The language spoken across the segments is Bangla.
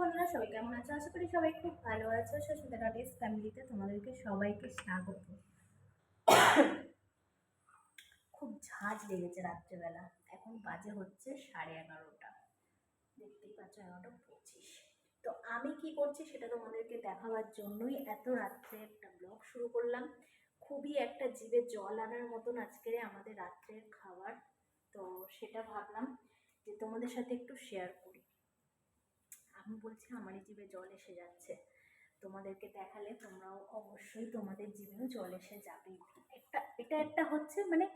বন্ধুরা, সবাই কেমন আছো? আশা করি সবাই খুব ভালো আছো। সুস্মিতা ডটেস ফ্যামিলিতে তোমাদেরকে সবাইকে স্বাগত। খুব ঝাঁজ লেগেছে রাত্রেবেলা। এখন বাজে হচ্ছে সাড়ে এগারোটা। দেখতেই পাচ্ছ এগারোটা পঁচিশ। তো আমি কি করছি সেটা তোমাদেরকে দেখাবার জন্যই এত রাত্রে একটা ব্লগ শুরু করলাম। খুবই একটা জিভে জল আনার মতন আজকের আমাদের রাত্রের খাবার। তো সেটা ভাবলাম যে তোমাদের সাথে একটু শেয়ার করি আমি বলছি আমারই জিভে জল এসে যাচ্ছে। তোমাদেরকে দেখালে তোমরাও অবশ্যই তোমাদের জিভেও জল এসে যাবেই। একটা, এটা একটা হচ্ছে মানে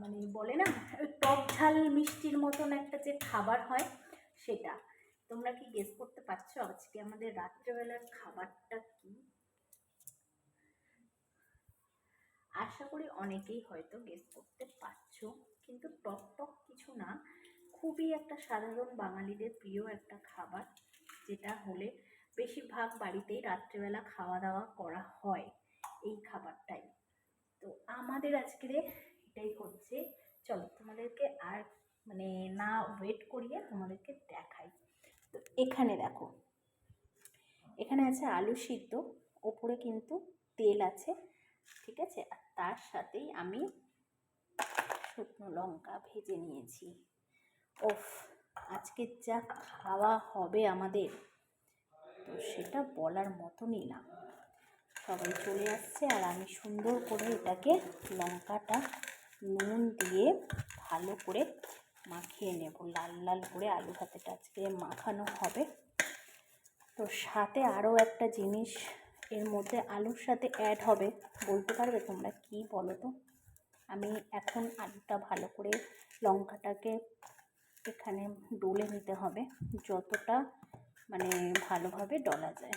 মানে বলে না, টক ঝাল মিষ্টির মতন একটা যে খাবার হয় সেটা। তোমরা কি গেস করতে পারছ আজকে আমাদের রাত্রেবেলার খাবারটা কি? আশা করি অনেকেই হয়তো গেস করতে পারছ কিন্তু টক টক কিছু না খুবই একটা সাধারণ বাঙালিদের প্রিয় একটা খাবার, যেটা হলে বেশিরভাগ বাড়িতেই রাত্রেবেলা খাওয়া দাওয়া করা হয় এই খাবারটাই। তো আমাদের আজকের এটাই হচ্ছে। চলো তোমাদেরকে আর মানে না ওয়েট করিয়ে তোমাদেরকে দেখাই। তো এখানে দেখো, এখানে আছে আলু সিদ্ধ, ওপরে কিন্তু তেল আছে, ঠিক আছে? আর তার সাথেই আমি শুকনো লঙ্কা ভেজে নিয়েছি। ওফ, আজকে যা খাওয়া হবে আমাদের। তো সেটা বলার মতনই না। সবাই চলে আসছে আর আমি সুন্দর করে এটাকে লঙ্কাটা নুন দিয়ে ভালো করে মাখিয়ে নেব। লাল লাল করে আলু ভাতেটা আজকে মাখানো হবে। তো সাথে আরও একটা জিনিস, এর মধ্যে আলুর সাথে অ্যাড হবে। বলতে পারবে তোমরা কি বলো তো? আমি এখন আলুটা ভালো করে লঙ্কাটাকে এখানে ডলে নিতে হবে যতটা মানে ভালোভাবে ডলা যায়।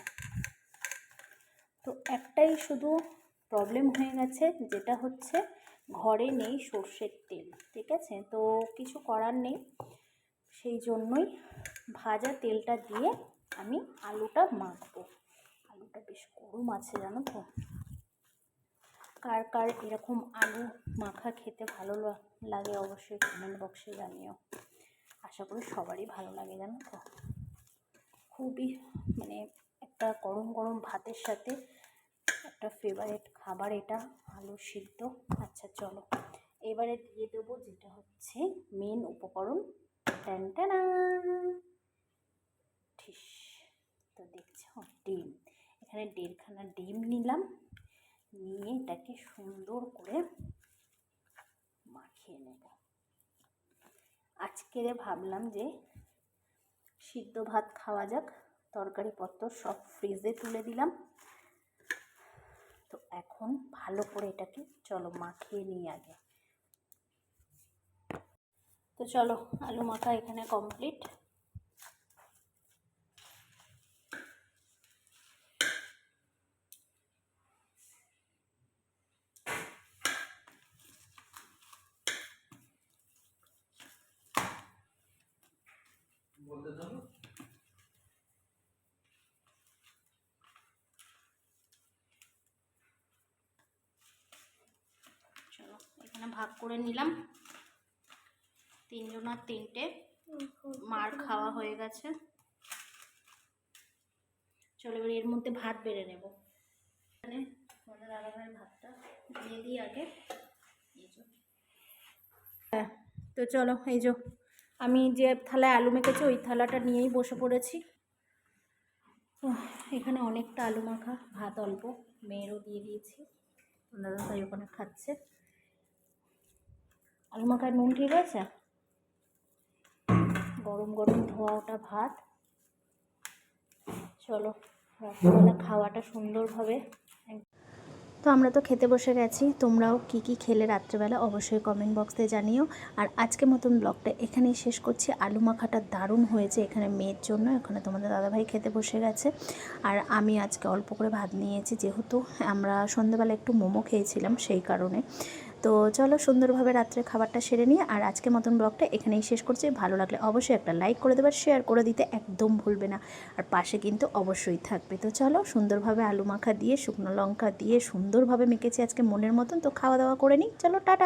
তো একটাই শুধু প্রবলেম হয়ে গেছে যেটা হচ্ছে ঘরে নেই সর্ষের তেল, ঠিক আছে? তো কিছু করার নেই। সেই জন্যই ভাজা তেলটা দিয়ে আমি আলুটা মাখবো। আলুটা বেশ গরম আছে, জানো তো? কার কার এরকম আলু মাখা খেতে ভালো লাগে অবশ্যই কমেন্ট বক্সে জানিও। আশা করি সবারই ভালো লাগে, জানো তো? খুবই মানে একটা গরম গরম ভাতের সাথে একটা ফেভারেট খাবার এটা, আলু সিদ্ধ। আচ্ছা চলো। এবারে দিয়ে দেবো যেটা হচ্ছে মেন উপকরণ। ঠিস। তো দেখছ, ডিম। এখানে দেড়খানা ডিম নিলাম। নিয়ে এটাকে সুন্দর করে মাখিয়ে নেব। আজকে ভাবলাম যে সিদ্ধ ভাত খাওয়া যাক, তরকারি পত্র সব ফ্রিজে তুলে দিলাম। তো এখন ভালো করে এটাকে চলো মাখিয়ে নিই আগে। তো চলো, আলু মাখা এখানে কমপ্লিট চলো এখানে ভাগ করে নিলাম। তিনজনার তিনটে। মার খাওয়া হয়ে গেছে। চলো এবার এর মধ্যে ভাত বেড়ে নেব। দাদাভাইয়ের ভাতটা দিয়ে দিই আগে। হ্যাঁ তো চলো এই যে। আমি যে থালায় আলু মেখেছি ওই থালাটা নিয়েই বসে পড়েছি। উহ, এখানে অনেকটা আলু মাখা ভাত অল্প। মেয়েরও দিয়ে দিয়েছি। দাদা ভাই ওখানে খাচ্ছে। আলু মাখায় নুন ঠিক আছে? গরম গরম ধোয়া ওটা ভাত। চলো, রাত্রিবেলা খাওয়াটা সুন্দরভাবে তো আমরা তো খেতে বসে গেছি, তোমরাও কি কি খেলে রাত্রেবেলা অবশ্যই কমেন্ট বক্সে জানিও। আর আজকে মতন ব্লগটা এখানেই শেষ করছি। আলু মাখাটা দারুণ হয়েছে এখানে মেয়ের জন্য, এখানে তোমাদের দাদাভাই খেতে বসে গেছে। আর আমি আজকে অল্প করে ভাত নিয়েছি, যেহেতু আমরা সন্ধ্যেবেলা একটু মোমো খেয়েছিলাম সেই কারণে। তো চলো সুন্দরভাবে রাত্রে খাবারটা সেরে নিয়ে আর আজকে মতন ব্লগটা এখানেই শেষ করছি। ভালো লাগলে অবশ্যই একটা লাইক করে দেবে শেয়ার করে দিতে একদম ভুলবে না। আর পাশে কিন্তু অবশ্যই থাকবে। তো চলো সুন্দরভাবে আলু মাখা দিয়ে, শুকনো লঙ্কা দিয়ে সুন্দরভাবে মেখেছি আজকে মনের মতন। তো খাওয়া দাওয়া করে নিই। চলো, টাটা।